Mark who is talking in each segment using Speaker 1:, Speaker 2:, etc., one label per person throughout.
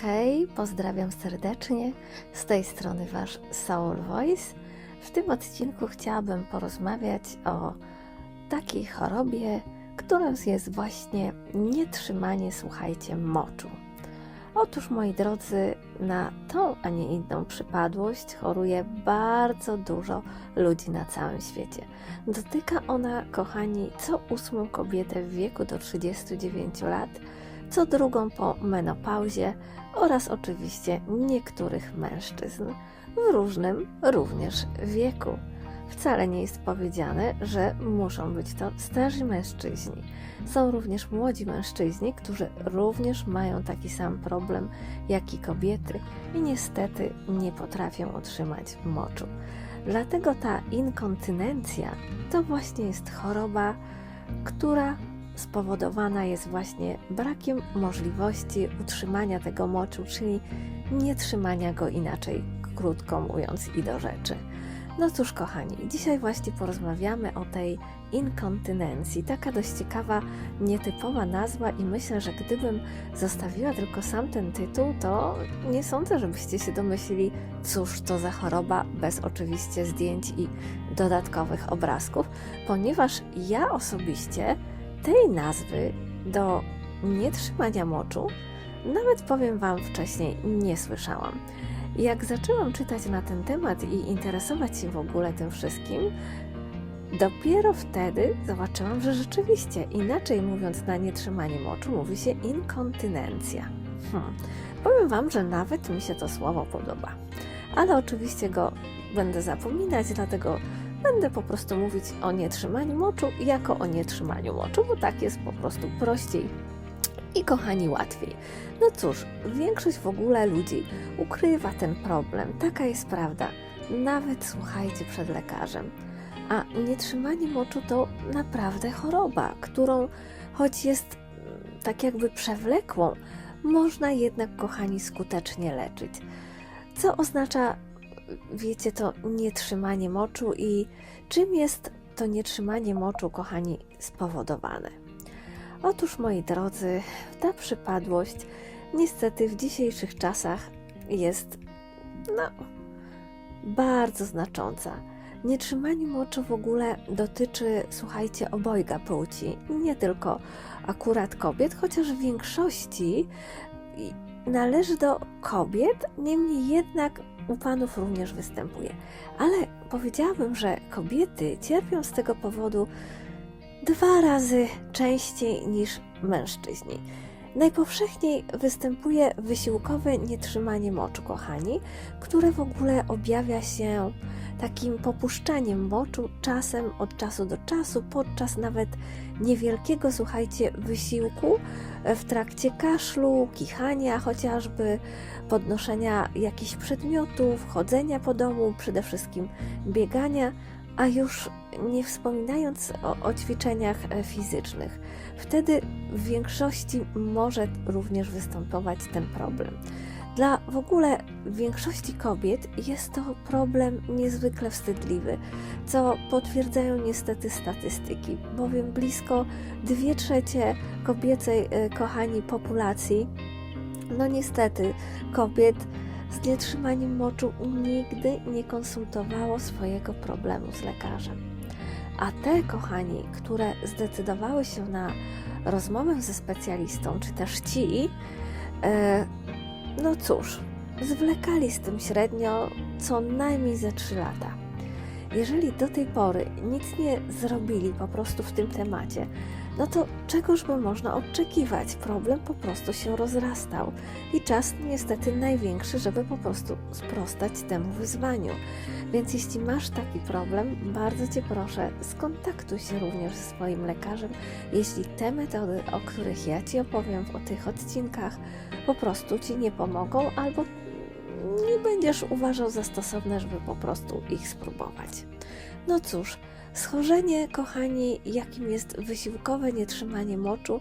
Speaker 1: Hej, pozdrawiam serdecznie. Z tej strony Wasz Soul Voice. W tym odcinku chciałabym porozmawiać o takiej chorobie, którą jest właśnie nietrzymanie, słuchajcie, moczu. Otóż, moi drodzy, na tą, a nie inną przypadłość choruje bardzo dużo ludzi na całym świecie. Dotyka ona, kochani, co ósmą kobietę w wieku do 39 lat, co drugą po menopauzie oraz oczywiście niektórych mężczyzn w różnym również wieku. Wcale nie jest powiedziane, że muszą być to starzy mężczyźni. Są również młodzi mężczyźni, którzy również mają taki sam problem jak i kobiety i niestety nie potrafią otrzymać moczu. Dlatego ta inkontynencja to właśnie jest choroba, która spowodowana jest właśnie brakiem możliwości utrzymania tego moczu, czyli nie trzymania go inaczej, krótko mówiąc i do rzeczy. No cóż, kochani, dzisiaj właśnie porozmawiamy o tej inkontynencji. Taka dość ciekawa, nietypowa nazwa, i myślę, że gdybym zostawiła tylko sam ten tytuł, to nie sądzę, żebyście się domyślili, cóż to za choroba, bez oczywiście zdjęć i dodatkowych obrazków, ponieważ ja osobiście tej nazwy do nietrzymania moczu nawet powiem Wam wcześniej nie słyszałam. Jak zaczęłam czytać na ten temat i interesować się w ogóle tym wszystkim, dopiero wtedy zobaczyłam, że rzeczywiście inaczej mówiąc na nietrzymanie moczu mówi się inkontynencja. Hmm. Powiem Wam, że nawet mi się to słowo podoba. Ale oczywiście go będę zapominać, dlatego będę po prostu mówić o nietrzymaniu moczu jako o nietrzymaniu moczu, bo tak jest po prostu prościej i kochani łatwiej. No cóż, większość w ogóle ludzi ukrywa ten problem, taka jest prawda. Nawet słuchajcie przed lekarzem. A nietrzymanie moczu to naprawdę choroba, którą, choć jest mm, tak jakby przewlekłą, można jednak, kochani, skutecznie leczyć. Co oznacza, wiecie, to nietrzymanie moczu i czym jest to nietrzymanie moczu, kochani, spowodowane? Otóż, moi drodzy, ta przypadłość niestety w dzisiejszych czasach jest, no, bardzo znacząca. Nietrzymanie moczu w ogóle dotyczy, słuchajcie, obojga płci, nie tylko akurat kobiet, chociaż w większości należy do kobiet, niemniej jednak u panów również występuje. Ale powiedziałabym, że kobiety cierpią z tego powodu dwa razy częściej niż mężczyźni. Najpowszechniej występuje wysiłkowe nietrzymanie moczu, kochani, które w ogóle objawia się takim popuszczaniem moczu czasem od czasu do czasu, podczas nawet niewielkiego, słuchajcie, wysiłku w trakcie kaszlu, kichania chociażby, podnoszenia jakichś przedmiotów, chodzenia po domu, przede wszystkim biegania a już nie wspominając o, o, ćwiczeniach e, fizycznych. Wtedy w większości może również występować ten problem. Dla w ogóle większości kobiet jest to problem niezwykle wstydliwy, co potwierdzają niestety statystyki, bowiem blisko 2 trzecie kobiecej, e, kochani, populacji, no niestety kobiet z nietrzymaniem moczu nigdy nie konsultowało swojego problemu z lekarzem. A te, kochani, które zdecydowały się na rozmowę ze specjalistą, czy też ci, e, no cóż, zwlekali z tym średnio co najmniej ze 3 lata. Jeżeli do tej pory nic nie zrobili po prostu w tym temacie, no to czegoż by można oczekiwać? Problem po prostu się rozrastał i czas niestety największy, żeby po prostu sprostać temu wyzwaniu. Więc jeśli masz taki problem, bardzo Cię proszę, skontaktuj się również ze swoim lekarzem, jeśli te metody, o których ja Ci opowiem w tych odcinkach, po prostu Ci nie pomogą albo nie będziesz uważał za stosowne, żeby po prostu ich spróbować. No cóż, schorzenie, kochani, jakim jest wysiłkowe nietrzymanie moczu,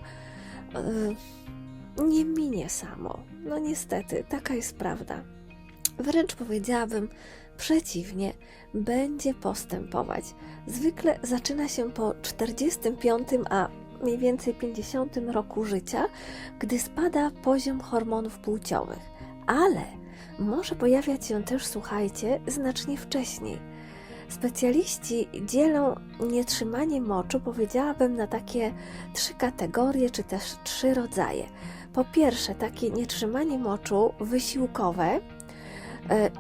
Speaker 1: yy, nie minie samo. No niestety, taka jest prawda. Wręcz powiedziałabym przeciwnie, będzie postępować. Zwykle zaczyna się po 45, a mniej więcej 50 roku życia, gdy spada poziom hormonów płciowych. Ale może pojawiać się też, słuchajcie, znacznie wcześniej. Specjaliści dzielą nietrzymanie moczu, powiedziałabym, na takie trzy kategorie, czy też trzy rodzaje. Po pierwsze, takie nietrzymanie moczu wysiłkowe. E,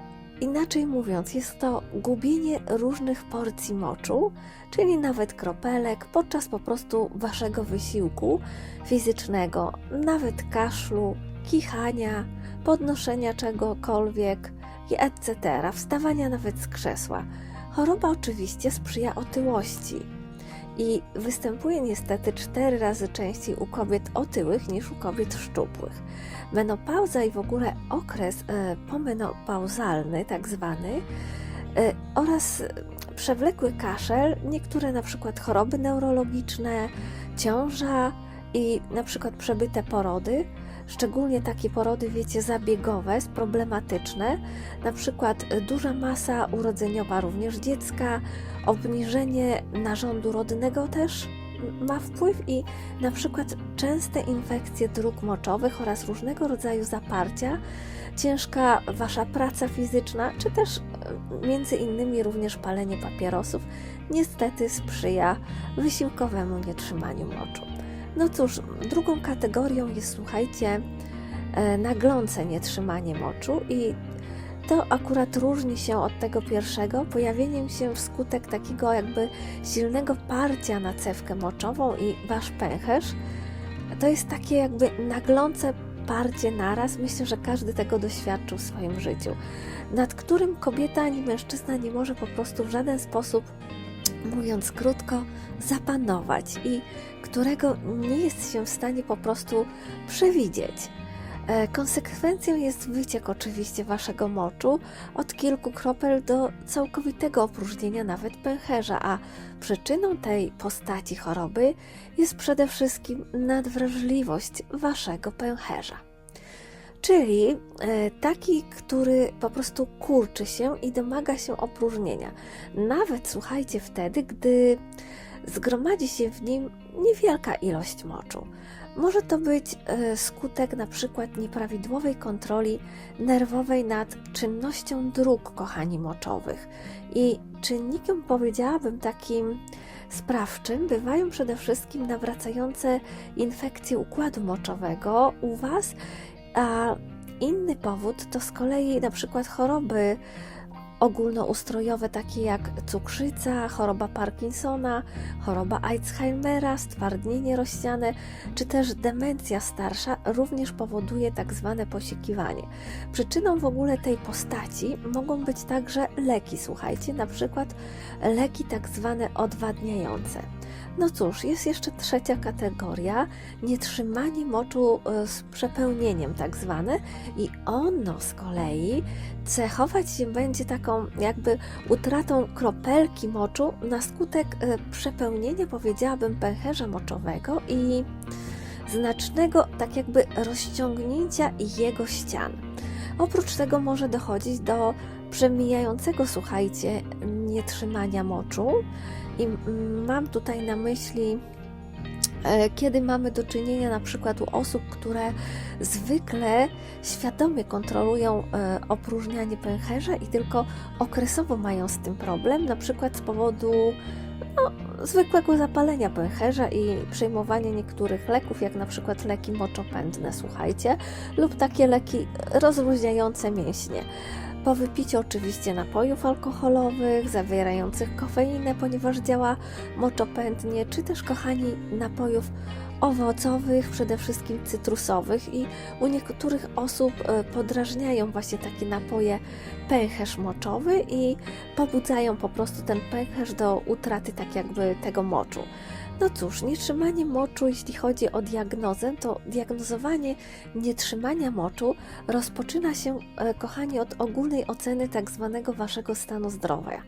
Speaker 1: Inaczej mówiąc, jest to gubienie różnych porcji moczu, czyli nawet kropelek, podczas po prostu waszego wysiłku fizycznego, nawet kaszlu, kichania, podnoszenia czegokolwiek etc., wstawania nawet z krzesła. Choroba oczywiście sprzyja otyłości i występuje niestety cztery razy częściej u kobiet otyłych niż u kobiet szczupłych. Menopauza i w ogóle okres e, pomenopauzalny, tak zwany, e, oraz przewlekły kaszel, niektóre na przykład choroby neurologiczne, ciąża i na przykład przebyte porody, szczególnie takie porody, wiecie, zabiegowe, problematyczne, na przykład e, duża masa urodzeniowa również dziecka, obniżenie narządu rodnego też ma wpływ i na przykład częste infekcje dróg moczowych oraz różnego rodzaju zaparcia, ciężka wasza praca fizyczna, czy też e, między innymi również palenie papierosów niestety sprzyja wysiłkowemu nietrzymaniu moczu. No cóż, drugą kategorią jest, słuchajcie, e, naglące nietrzymanie moczu i to akurat różni się od tego pierwszego pojawieniem się wskutek takiego jakby silnego parcia na cewkę moczową i wasz pęcherz. To jest takie jakby naglące parcie naraz. Myślę, że każdy tego doświadczył w swoim życiu, nad którym kobieta ani mężczyzna nie może po prostu w żaden sposób, mówiąc krótko, zapanować i którego nie jest się w stanie po prostu przewidzieć. E, Konsekwencją jest wyciek oczywiście waszego moczu od kilku kropel do całkowitego opróżnienia nawet pęcherza, a przyczyną tej postaci choroby jest przede wszystkim nadwrażliwość waszego pęcherza. Czyli e, taki, który po prostu kurczy się i domaga się opróżnienia. Nawet słuchajcie wtedy, gdy zgromadzi się w nim niewielka ilość moczu. Może to być e, skutek na przykład nieprawidłowej kontroli nerwowej nad czynnością dróg, kochani, moczowych. I czynnikiem, powiedziałabym, takim sprawczym bywają przede wszystkim nawracające infekcje układu moczowego u Was, a inny powód to z kolei na przykład choroby ogólnoustrojowe, takie jak cukrzyca, choroba Parkinsona, choroba Alzheimera, stwardnienie rościane, czy też demencja starsza również powoduje tak zwane posiekiwanie. Przyczyną w ogóle tej postaci mogą być także leki, słuchajcie, na przykład leki tak zwane odwadniające. No cóż, jest jeszcze trzecia kategoria, nietrzymanie moczu e, z przepełnieniem tak zwane i ono z kolei cechować się będzie taką jakby utratą kropelki moczu na skutek e, przepełnienia, powiedziałabym, pęcherza moczowego i znacznego tak jakby rozciągnięcia jego ścian. Oprócz tego może dochodzić do przemijającego, słuchajcie, nietrzymania moczu i mm, mam tutaj na myśli kiedy mamy do czynienia na przykład u osób, które zwykle świadomie kontrolują e, opróżnianie pęcherza i tylko okresowo mają z tym problem, na przykład z powodu no, zwykłego zapalenia pęcherza i przyjmowania niektórych leków, jak na przykład leki moczopędne, słuchajcie, lub takie leki rozluźniające mięśnie. Po wypiciu oczywiście napojów alkoholowych zawierających kofeinę, ponieważ działa moczopędnie, czy też kochani napojów owocowych, przede wszystkim cytrusowych i u niektórych osób e, podrażniają właśnie takie napoje pęcherz moczowy i pobudzają po prostu ten pęcherz do utraty tak jakby tego moczu. No cóż, nietrzymanie moczu, jeśli chodzi o diagnozę, to diagnozowanie nietrzymania moczu rozpoczyna się, e, kochani, od ogólnej oceny tak zwanego waszego stanu zdrowia.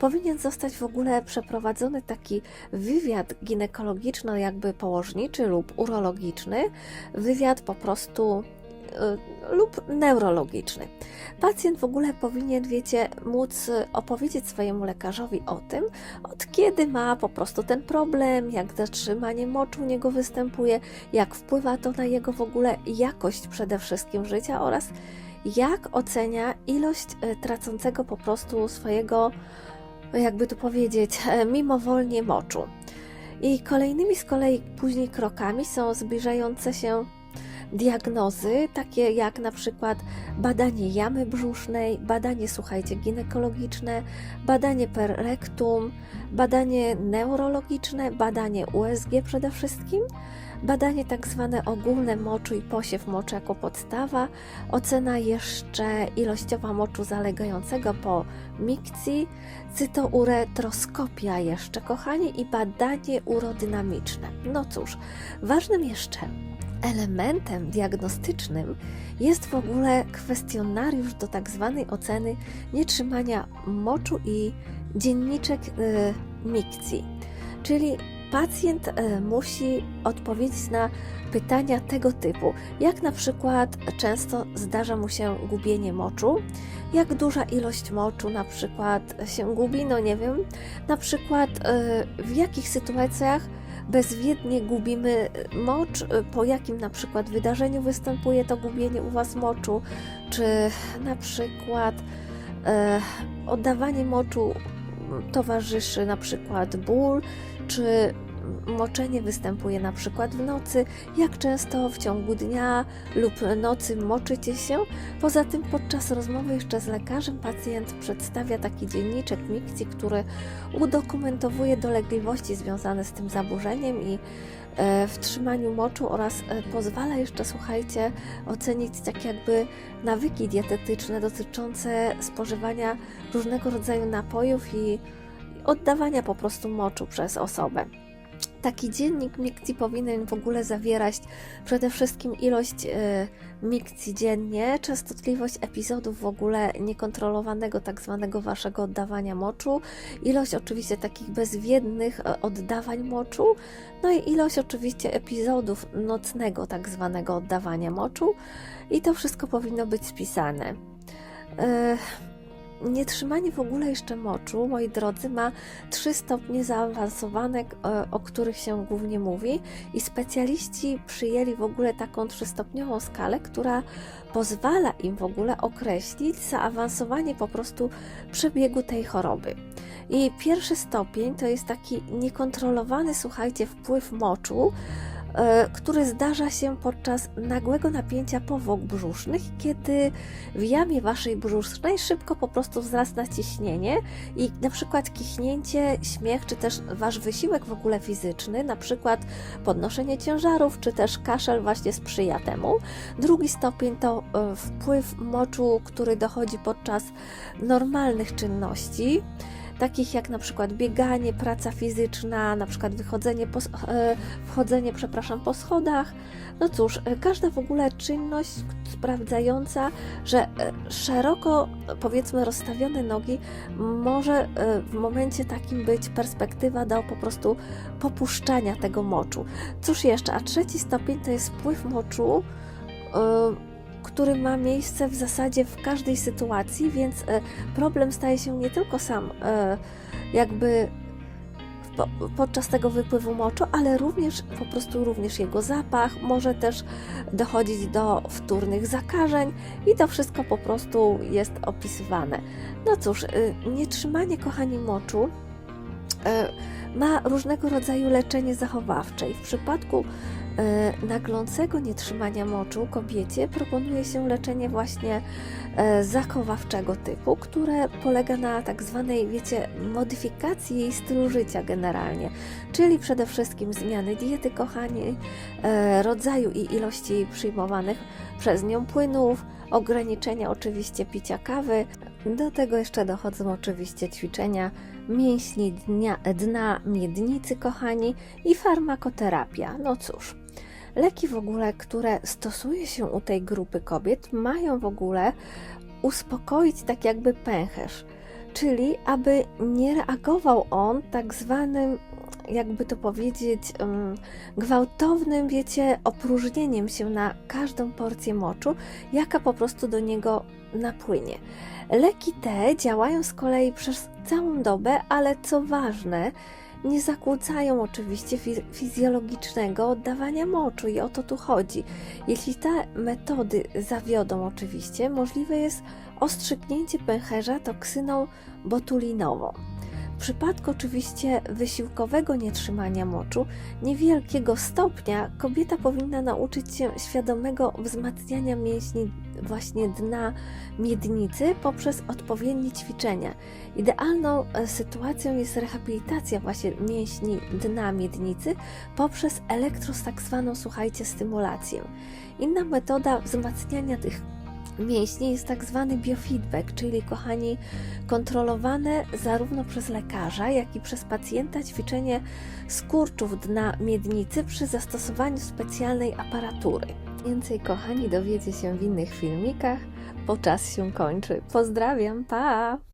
Speaker 1: Powinien zostać w ogóle przeprowadzony taki wywiad ginekologiczno jakby położniczy lub urologiczny, wywiad po prostu lub neurologiczny. Pacjent w ogóle powinien, wiecie, móc y, opowiedzieć swojemu lekarzowi o tym, od kiedy ma po prostu ten problem, jak zatrzymanie moczu u niego występuje, jak wpływa to na jego w ogóle jakość przede wszystkim życia oraz jak ocenia ilość y, tracącego po prostu swojego, jakby tu powiedzieć, e, mimowolnie moczu. I kolejnymi z kolei później krokami są zbliżające się diagnozy, takie jak na przykład badanie jamy brzusznej, badanie, słuchajcie, ginekologiczne, badanie per rectum, badanie neurologiczne, badanie USG przede wszystkim, badanie tak zwane ogólne moczu i posiew moczu jako podstawa, ocena jeszcze ilościowa moczu zalegającego po mikcji, cytouretroskopia jeszcze, kochani, i badanie urodynamiczne. No cóż, ważnym jeszcze elementem diagnostycznym jest w ogóle kwestionariusz do tak zwanej oceny nietrzymania moczu i dzienniczek y, mikcji. Czyli pacjent y, musi odpowiedzieć na pytania tego typu, jak na przykład często zdarza mu się gubienie moczu, jak duża ilość moczu na przykład się gubi, no nie wiem, na przykład y, w jakich sytuacjach bezwiednie gubimy mocz, po jakim na przykład wydarzeniu występuje to gubienie u Was moczu, czy na przykład e, oddawanie moczu towarzyszy na przykład ból, czy moczenie występuje na przykład w nocy, jak często w ciągu dnia lub nocy moczycie się. Poza tym podczas rozmowy jeszcze z lekarzem pacjent przedstawia taki dzienniczek mikcji, który udokumentowuje dolegliwości związane z tym zaburzeniem i e, w trzymaniu moczu oraz e, pozwala jeszcze, słuchajcie, ocenić tak jakby nawyki dietetyczne dotyczące spożywania różnego rodzaju napojów i oddawania po prostu moczu przez osobę. Taki dziennik mikcji powinien w ogóle zawierać przede wszystkim ilość e, mikcji dziennie, częstotliwość epizodów w ogóle niekontrolowanego tak zwanego waszego oddawania moczu, ilość oczywiście takich bezwiednych e, oddawań moczu, no i ilość oczywiście epizodów nocnego tak zwanego oddawania moczu i to wszystko powinno być spisane. E, Nietrzymanie w ogóle jeszcze moczu, moi drodzy, ma trzy stopnie zaawansowane, e, o których się głównie mówi, i specjaliści przyjęli w ogóle taką trzystopniową skalę, która pozwala im w ogóle określić zaawansowanie po prostu przebiegu tej choroby. I pierwszy stopień to jest taki niekontrolowany, słuchajcie, wpływ moczu który zdarza się podczas nagłego napięcia powłok brzusznych, kiedy w jamie waszej brzusznej szybko po prostu wzrasta ciśnienie i na przykład kichnięcie, śmiech, czy też wasz wysiłek w ogóle fizyczny, na przykład podnoszenie ciężarów, czy też kaszel właśnie sprzyja temu. Drugi stopień to e, wpływ moczu, który dochodzi podczas normalnych czynności takich jak na przykład bieganie, praca fizyczna, na przykład wychodzenie, po, e, wchodzenie, przepraszam, po schodach. No cóż, e, każda w ogóle czynność sprawdzająca, że e, szeroko, powiedzmy, rozstawione nogi może w momencie takim być perspektywa do po prostu popuszczania tego moczu. Cóż jeszcze, a trzeci stopień to jest wpływ moczu który ma miejsce w zasadzie w każdej sytuacji, więc e, problem staje się nie tylko sam e, jakby podczas tego wypływu moczu, ale również po prostu również jego zapach, może też dochodzić do wtórnych zakażeń i to wszystko po prostu jest opisywane. No cóż, e, nietrzymanie kochani moczu ma różnego rodzaju leczenie zachowawcze i w przypadku naglącego nietrzymania moczu kobiecie proponuje się leczenie właśnie e, zachowawczego typu, które polega na tak zwanej, wiecie, modyfikacji jej stylu życia generalnie, czyli przede wszystkim zmiany diety, kochani, e, rodzaju i ilości przyjmowanych przez nią płynów, ograniczenia oczywiście picia kawy. Do tego jeszcze dochodzą oczywiście ćwiczenia mięśni dnia, dna miednicy, kochani, i farmakoterapia. No cóż, Leki w ogóle, które stosuje się u tej grupy kobiet, mają w ogóle uspokoić tak jakby pęcherz, czyli aby nie reagował on tak zwanym jakby to powiedzieć, gwałtownym, wiecie, opróżnieniem się na każdą porcję moczu, jaka po prostu do niego napłynie. Leki te działają z kolei przez całą dobę, ale co ważne, nie zakłócają oczywiście fi- fizjologicznego oddawania moczu i o to tu chodzi. Jeśli te metody zawiodą oczywiście, możliwe jest ostrzyknięcie pęcherza toksyną botulinową. W przypadku oczywiście wysiłkowego nietrzymania moczu, niewielkiego stopnia, kobieta powinna nauczyć się świadomego wzmacniania mięśni właśnie dna miednicy poprzez odpowiednie ćwiczenia. Idealną e, sytuacją jest rehabilitacja właśnie mięśni dna miednicy poprzez elektros tak zwaną, słuchajcie, stymulację. Inna metoda wzmacniania tych mięśni jest tak zwany biofeedback, czyli kochani, kontrolowane zarówno przez lekarza, jak i przez pacjenta ćwiczenie skurczów dna miednicy przy zastosowaniu specjalnej aparatury. Więcej, kochani, dowiecie się w innych filmikach, bo czas się kończy. Pozdrawiam, pa!